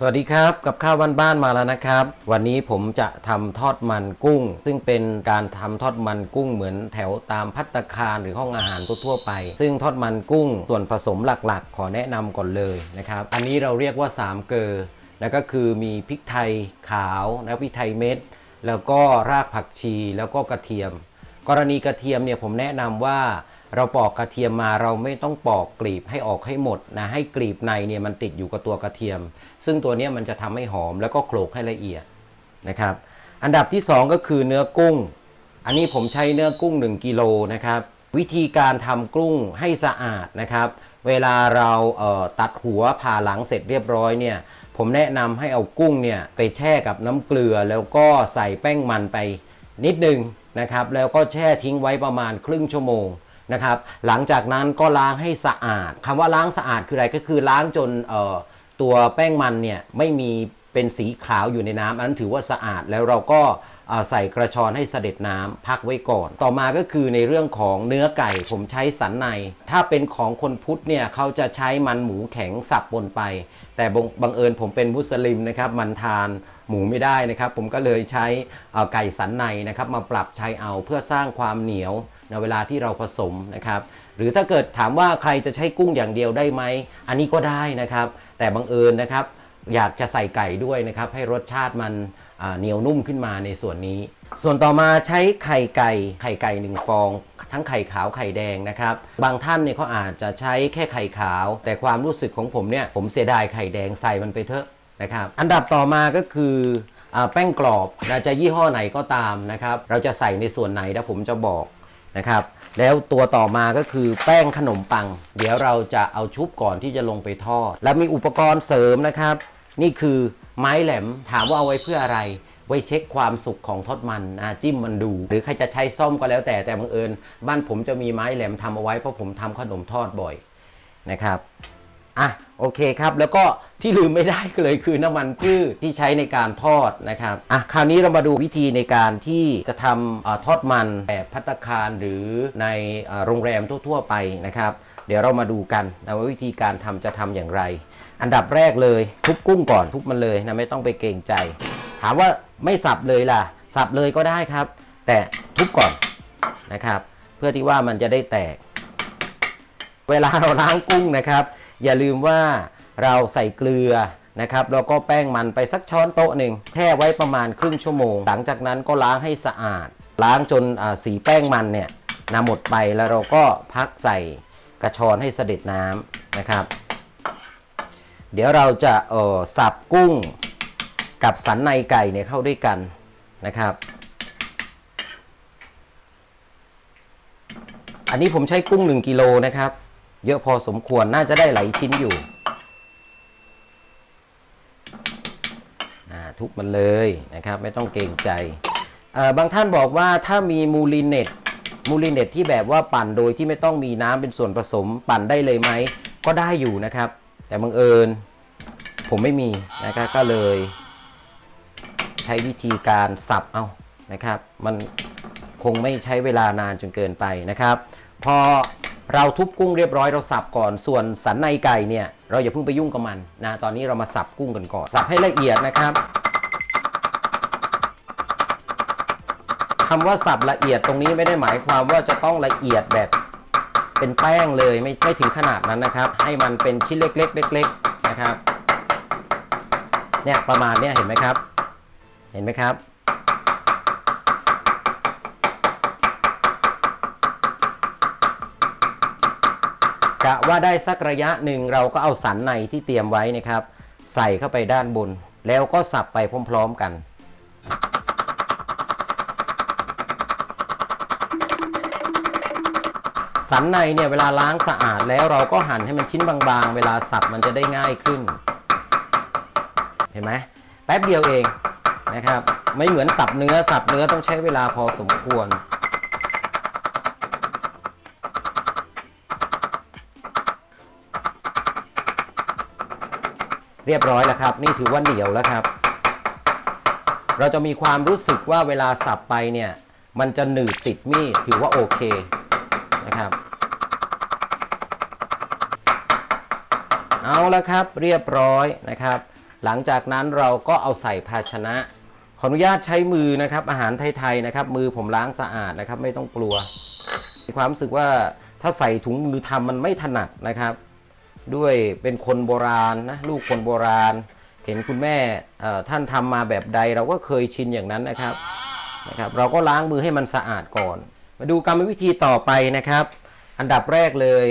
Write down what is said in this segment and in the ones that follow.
สวัสดีครับกับข้าวบ้านๆมาแล้วนะครับ วันนี้ผมจะทำทอดมันกุ้ง ซึ่งเป็นการทำทอดมันกุ้งเหมือนแถวตามพัตตาคารหรือห้องอาหารทั่วๆไป ซึ่งทอดมันกุ้งส่วนผสมหลักๆ ขอแนะนำก่อนเลยนะครับ อันนี้เราเรียกว่า 3 เกลอนะก็คือมีพริกไทยขาวนะพริกไทยเม็ด แล้วก็รากผักชีแล้วก็กระเทียม กรณีกระเทียมเนี่ยผมแนะนำว่าเราปอกกระเทียมมาเราไม่ต้องปอกกลีบให้ออกให้หมดนะให้กลีบในเนี่ยมันติดอยู่กับตัวกระเทียม ซึ่งตัวนี้มันจะทำให้หอมแล้วก็โขลกให้ละเอียดนะครับ อันดับที่ 2 ก็คือเนื้อกุ้ง อันนี้ผมใช้เนื้อกุ้ง 1กิโลนะครับวิธีการทำกุ้งให้สะอาดนะครับ เวลาเราเตัดหัวผ่าหลังเสร็จเรียบร้อยเนี่ยผมแนะนำให้เอากุ้งเนี่ยไปแช่กับน้ำเกลือแล้วก็ใส่แป้งมันไปนิดนึง นะครับแล้วก็แช่ทิ้งไว้ประมาณครึ่งชั่วโมงนะครับหลังจากนั้นก็ล้างให้สะอาดคำว่าล้างสะอาดคืออะไรก็คือล้างจนตัวแป้งมันเนี่ยไม่มีเป็นสีขาวอยู่ในน้ำอันนั้นถือว่าสะอาดแล้วเราก็ ใส่กระชอนให้เสด็จน้ำพักไว้ก่อน ต่อมาก็คือในเรื่องของเนื้อไก่ผมใช้สันใน ถ้าเป็นของคนพุทธเนี่ยเขาจะใช้มันหมูแข็งสับปนไป แต่บังบังเอิญผมเป็นมุสลิมนะครับมันทานหมูไม่ได้นะครับ ผมก็เลยใช้ไก่สันในนะครับมาปรับใช้เอาเพื่อสร้างความเหนียวในเวลาที่เราผสมนะครับหรือถ้าเกิดถามว่าใครจะใช้กุ้งอย่างเดียวได้ไหม อันนี้ก็ได้นะครับ แต่บังเอิญนะครับ อยากจะใส่ไก่ด้วยนะครับ ให้รสชาติมันเหนียวนุ่มขึ้นมาในส่วนนี้ ส่วนต่อมาใช้ไข่ไก่ ไข่ไก่หนึ่งฟอง ทั้งไข่ขาวไข่แดงนะครับ บางท่านเนี่ยเขาอาจจะใช้แค่ไข่ขาว แต่ความรู้สึกของผมเนี่ยผมเสียดายไข่แดงใส่มันไปเถอะนะครับ อันดับต่อมาก็คือแป้งกรอบนะจะยี่ห้อไหนก็ตามนะครับ เราจะใส่ในส่วนไหนนะผมจะบอกนะครับ แล้วตัวต่อมาก็คือแป้งขนมปัง เดี๋ยวเราจะเอาชุบก่อนที่จะลงไปทอด แล้วมีอุปกรณ์เสริมนะครับ นี่คือไม้แหลมถามว่าเอาไว้เพื่ออะไร ไว้เช็คความสุกของทอดมันนะจิ้มมันดู หรือใครจะใช้ซ่อมก็แล้วแต่แต่บังเอิญ บ้านผมจะมีไม้แหลมทำเอาไว้เพราะผมทำขนมทอดบ่อยนะครับอะโอเคครับ แล้วก็ที่ลืมไม่ได้ก็เลยคือน้ำมันพืชที่ใช้ในการทอดนะครับอะคราวนี้เรามาดูวิธีในการที่จะทำอทอดมันแบบพัตตาคารหรือในอโรงแรมทั่ว ๆ ไปนะครับ เดี๋ยวเรามาดูกันนะว่าวิธีการทำจะทำอย่างไร อันดับแรกเลยทุบกุ้งก่อนทุบมันเลยนะไม่ต้องไปเกรงใจ ถามว่าไม่สับเลยล่ะ สับเลยก็ได้ครับ แต่ทุบก่อนนะครับ เพื่อที่ว่ามันจะได้แตก เวลาเราล้างกุ้งนะครับ อย่าลืมว่าเราใส่เกลือนะครับแล้วก็แป้งมันไปสักช้อนโต๊ะหนึ่งแช่ไว้ประมาณครึ่งชั่วโมง หลังจากนั้นก็ล้างให้สะอาด ล้างจนสีแป้งมันเนี่ยนะหมดไปแล้วเราก็พักใส่กระชอนให้เสด็จน้ำนะครับ เดี๋ยวเราจะเอ่อสับกุ้งกับสันในไก่เนี่ยเข้าด้วยกันนะครับ อันนี้ผมใช้กุ้ง 1กิโลนะครับ เยอะพอสมควรน่าจะได้หลายชิ้นอยู่ทุบมันเลยนะครับ ไม่ต้องเกรงใจ บางท่านบอกว่าถ้ามีมูลินเน็ตมูลินเน็ตที่แบบว่าปั่นโดยที่ไม่ต้องมีน้ำเป็นส่วนผสมปั่นได้เลยไหม ก็ได้อยู่นะครับ แต่บังเอิญผมไม่มีนะครับก็เลยใช้วิธีการสับเอานะครับ มันคงไม่ใช้เวลานานจนเกินไปนะครับ พอเราทุบกุ้งเรียบร้อยเราสับก่อนส่วนสันในไก่เนี่ย เราอย่าเพิ่งไปยุ่งกับมันนะตอนนี้เรามาสับกุ้งกันก่อน สับให้ละเอียดนะครับคำว่าสับละเอียดตรงนี้ไม่ได้หมายความว่าจะต้องละเอียดแบบ เป็นแป้งเลยไม่ไม่ถึงขนาดนั้นนะครับ ให้มันเป็นชิ้นเล็กๆเล็กๆนะครับเนี่ยประมาณเนี้ยเห็นไหมครับ เห็นไหมครับ กะว่าได้สักระยะหนึ่งเราก็เอาสันในที่เตรียมไว้นะครับ ใส่เข้าไปด้านบน แล้วก็สับไปพร้อม ๆ กัน สันในเนี่ยเวลาล้างสะอาดแล้วเราก็หั่นให้มันชิ้นบางๆ เวลาสับมันจะได้ง่ายขึ้น เห็นไหมแป๊บเดียวเองนะครับ ไม่เหมือนสับเนื้อสับเนื้อต้องใช้เวลาพอสมควร เรียบร้อยแล้วครับ นี่ถือว่าเหนียวแล้วครับ เราจะมีความรู้สึกว่าเวลาสับไปเนี่ย มันจะหนืดติดมีดถือว่าโอเค นะครับ เอาแล้วครับเรียบร้อยนะครับ หลังจากนั้นเราก็เอาใส่ภาชนะ ขออนุญาตใช้มือนะครับ อาหารไทยๆนะครับ มือผมล้างสะอาดนะครับ ไม่ต้องกลัวมีความรู้สึกว่าถ้าใส่ถุงมือทำมันไม่ถนัดนะครับ ด้วยเป็นคนโบราณนะลูกคนโบราณ เห็นคุณแม่ท่านทำมาแบบใด เราก็เคยชินอย่างนั้นนะครับนะครับ เราก็ล้างมือให้มันสะอาดก่อน มาดูกรรมวิธีต่อไปนะครับ อันดับแรกเลย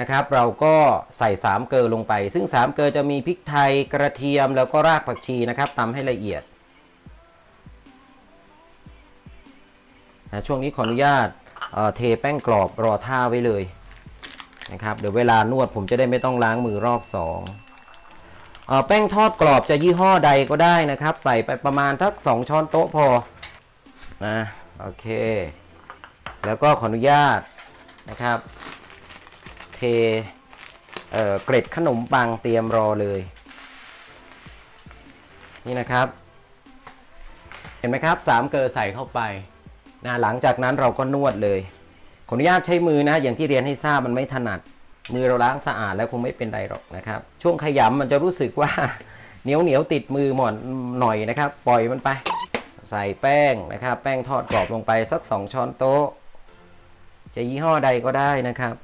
นะครับ เราก็ใส่3เกลือลงไป ซึ่ง3เกลือจะมีพริกไทยกระเทียมแล้วก็รากผักชีนะครับตำให้ละเอียดนะช่วงนี้ขออนุญาตเเทแป้งกรอบรอท่าไว้เลยนะครับเดี๋ยวเวลานวดผมจะได้ไม่ต้องล้างมือรอบสองแป้งทอดกรอบจะยี่ห้อใดก็ได้นะครับ ใส่ไปประมาณทัก2ช้อนโต๊ะพอนะโอเค แล้วก็ขออนุญาตนะครับ เทเเกร็ดขนมปังเตรียมรอเลย นี่นะครับ เห็นไหมครับสามเกลือใส่เข้าไปนะหลังจากนั้นเราก็นวดเลยขออนุญาตใช้มือนะอย่างที่เรียนให้ทราบมันไม่ถนัด มือเราล้างสะอาดแล้วคงไม่เป็นไรหรอกนะครับ ช่วงขยำมันจะรู้สึกว่าเหนียวเหนียวติดมือหมอนหน่อยนะครับ ปล่อยมันไป ใส่แป้งนะครับ แป้งทอดกรอบลงไปสัก 2 ช้อนโต๊ะ จะยี่ห้อใดก็ได้นะครับ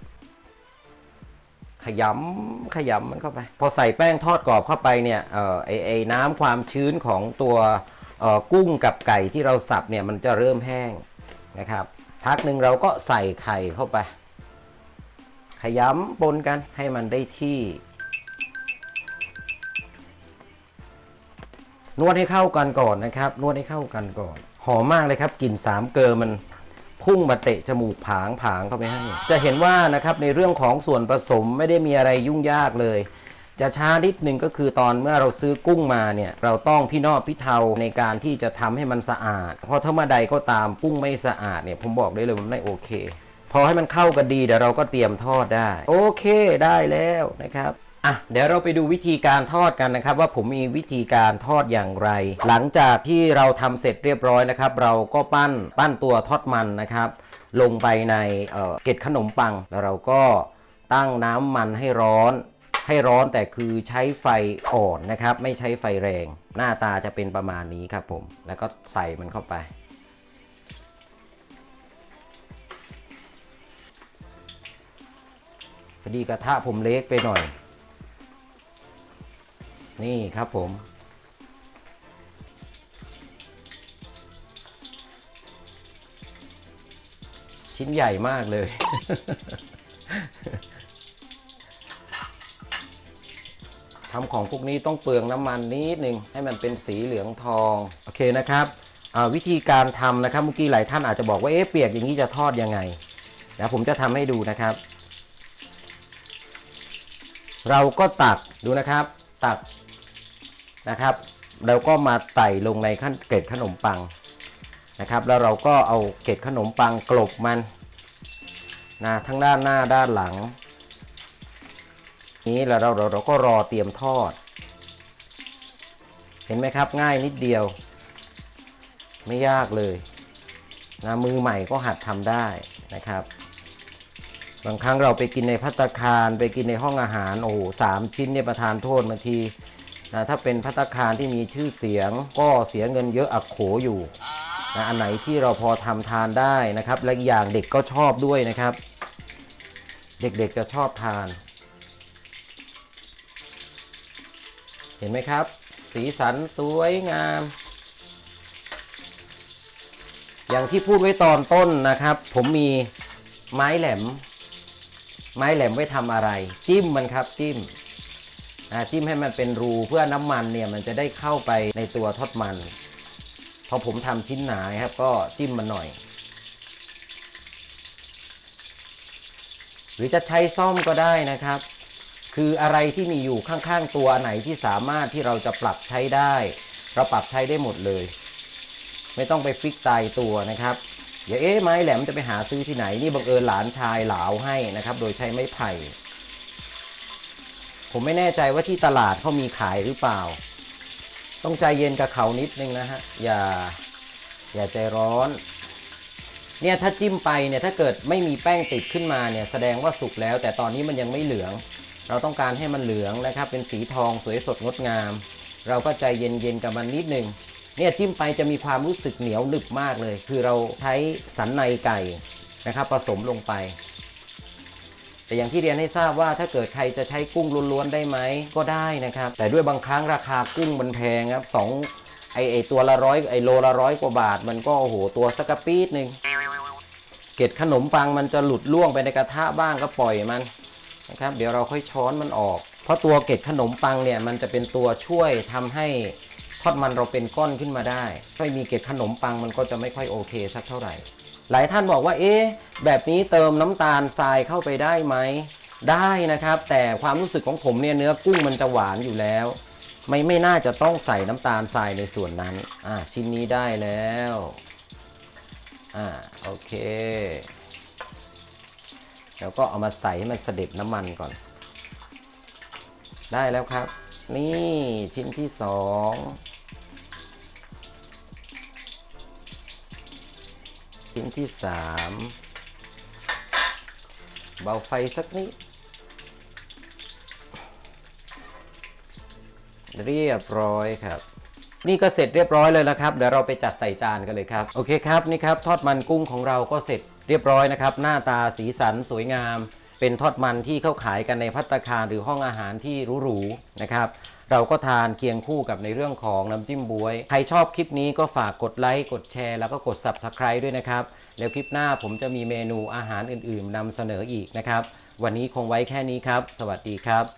ขยำขยำมันเข้าไป พอใส่แป้งทอดกรอบเข้าไปเนี่ยเออไอไอน้ำความชื้นของตัวเออกุ้งกับไก่ที่เราสับเนี่ยมันจะเริ่มแห้งนะครับ พักหนึ่งเราก็ใส่ไข่เข้าไป ขยำปนกันให้มันได้ที่ นวดให้เข้ากันก่อนนะครับ นวดให้เข้ากันก่อน หอมมากเลยครับกลิ่นสามเกลอมัน พุ่งมาเตะจมูกผางผางเข้าไปให้ จะเห็นว่านะครับในเรื่องของส่วนผสมไม่ได้มีอะไรยุ่งยากเลย จะช้านิดนึงก็คือตอนเมื่อเราซื้อกุ้งมาเนี่ยเราต้องพี่นอพี่เทาในการที่จะทำให้มันสะอาด เพราะถ้าเมื่อใดก็ตามกุ้งไม่สะอาดเนี่ยผมบอกได้เลยมันไม่โอเค พอให้มันเข้ากันดีเดี๋ยวเราก็เตรียมทอดได้ โอเคได้แล้วนะครับ อะเดี๋ยวเราไปดูวิธีการทอดกันนะครับ ว่าผมมีวิธีการทอดอย่างไร หลังจากที่เราทำเสร็จเรียบร้อยนะครับ เราก็ปั้นปั้นตัวทอดมันนะครับ ลงไปในเอ่อเกล็ดขนมปัง แล้วเราก็ตั้งน้ำมันให้ร้อน ให้ร้อนแต่คือใช้ไฟอ่อนนะครับ ไม่ใช้ไฟแรง หน้าตาจะเป็นประมาณนี้ครับผมแล้วก็ใส่มันเข้าไปพอดีกระทะผมเล็กไปหน่อย นี่ครับผม ชิ้นใหญ่มากเลย ทำของพวกนี้ต้องเปลืองน้ำมันนิดนึง ให้มันเป็นสีเหลืองทอง โอเคนะครับวิธีการทำนะครับเมื่อกี้หลายท่านอาจจะบอกว่าเอ๊ะเปียกอย่างนี้จะทอดยังไงเดี๋ยวผมจะทำให้ดูนะครับ เราก็ตักดูนะครับ ตัก นะครับ แล้วก็มาไต่ลงในขั้นเกล็ดขนมปังนะครับ แล้วเราก็เอาเกล็ดขนมปังกลบมันนะทั้งด้านหน้าด้านหลัง นี้แล้วเราเราเราก็รอเตรียมทอด เห็นไหมครับง่ายนิดเดียว ไม่ยากเลยนะมือใหม่ก็หัดทำได้นะครับ บางครั้งเราไปกินในพัตตาคารไปกินในห้องอาหารโอ้โหสามชิ้นเนี่ยประทานโทษบางที นะถ้าเป็นพัตคารที่มีชื่อเสียง ก็เสียเงินเยอะอักโขอยู่นะอันไหนที่เราพอทำทานได้นะครับ และอีกอย่างเด็กก็ชอบด้วยนะครับ เด็กๆจะชอบทาน เห็นไหมครับ สีสันสวยงาม อย่างที่พูดไว้ตอนต้นนะครับ ผมมีไม้แหลม ไม้แหลมไว้ทำอะไร จิ้มมันครับจิ้ม จิ้มให้มันเป็นรูเพื่อน้ำมันเนี่ยมันจะได้เข้าไปในตัวทอดมัน พอผมทำชิ้นหนาครับ ก็จิ้มมันหน่อย หรือจะใช้ซ่อมก็ได้นะครับ คืออะไรที่มีอยู่ข้างๆตัวไหนที่สามารถที่เราจะปรับใช้ได้ เราปรับใช้ได้หมดเลย ไม่ต้องไปฟิกตายตัวนะครับเดี๋ยวเอ๊ะไม้แหลมจะไปหาซื้อที่ไหนนี่บังเอิญหลานชายเหลาให้นะครับ โดยใช้ไม้ไผ่ ผมไม่แน่ใจว่าที่ตลาดเขามีขายหรือเปล่า ต้องใจเย็นกับเขานิดนึงนะฮะ อย่า อย่าใจร้อน เนี่ยถ้าจิ้มไปเนี่ยถ้าเกิดไม่มีแป้งติดขึ้นมาเนี่ยแสดงว่าสุกแล้ว แต่ตอนนี้มันยังไม่เหลือง เราต้องการให้มันเหลืองนะครับ เป็นสีทองสวยสดงดงาม เราก็ใจเย็นๆกับมันนิดนึงเนี่ยจิ้มไปจะมีความรู้สึกเหนียวหนึบมากเลย คือเราใช้สันในไก่นะครับ ผสมลงไป แต่อย่างที่เรียนให้ทราบว่าถ้าเกิดใครจะใช้กุ้งล้วนๆได้ไหมก็ได้นะครับ แต่ด้วยบางครั้งราคากุ้งมันแพงครับสองไอไอตัวละร้อยไอโลละร้อยกว่าบาท มันก็โอ้โหตัวสักกะปีดหนึ่งเกล็ดขนมปังมันจะหลุดล่วงไปในกระทะบ้างก็ปล่อยมันนะครับ เดี๋ยวเราค่อยช้อนมันออก เพราะตัวเกล็ดขนมปังเนี่ยมันจะเป็นตัวช่วยทำให้ทอดมันเราเป็นก้อนขึ้นมาได้ถ้าไม่มีเกล็ดขนมปังมันก็จะไม่ค่อยโอเคสักเท่าไหร่ หลายท่านบอกว่าเอ๊ะแบบนี้เติมน้ำตาลทรายเข้าไปได้ไหมได้นะครับ แต่ความรู้สึกของผมเนี่ยเนื้อกุ้งมันจะหวานอยู่แล้ว ไม่ไม่น่าจะต้องใส่น้ำตาลทรายในส่วนนั้นอ่าชิ้นนี้ได้แล้วอ่าโอเคแล้วก็เอามาใส่ให้มันเสด็จน้ำมันก่อน ได้แล้วครับ นี่ชิ้นที่สอง ชิ้นที่สามเบาไฟสักนิด เรียบร้อยครับ นี่ก็เสร็จเรียบร้อยเลยแล้วครับ เดี๋ยวเราไปจัดใส่จานกันเลยครับ โอเคครับ นี่ครับ ทอดมันกุ้งของเราก็เสร็จเรียบร้อยนะครับ หน้าตาสีสันสวยงาม เป็นทอดมันที่เขาขายกันในพัตตาคารหรือห้องอาหารที่หรูๆนะครับ เราก็ทานเคียงคู่กับในเรื่องของน้ำจิ้มบวย ใครชอบคลิปนี้ก็ฝากกดไลค์กดแชร์ แล้วก็กด Subscribe ด้วยนะครับ แล้วคลิปหน้าผมจะมีเมนูอาหารอื่นๆนำเสนออีกนะครับ วันนี้คงไว้แค่นี้ครับ สวัสดีครับ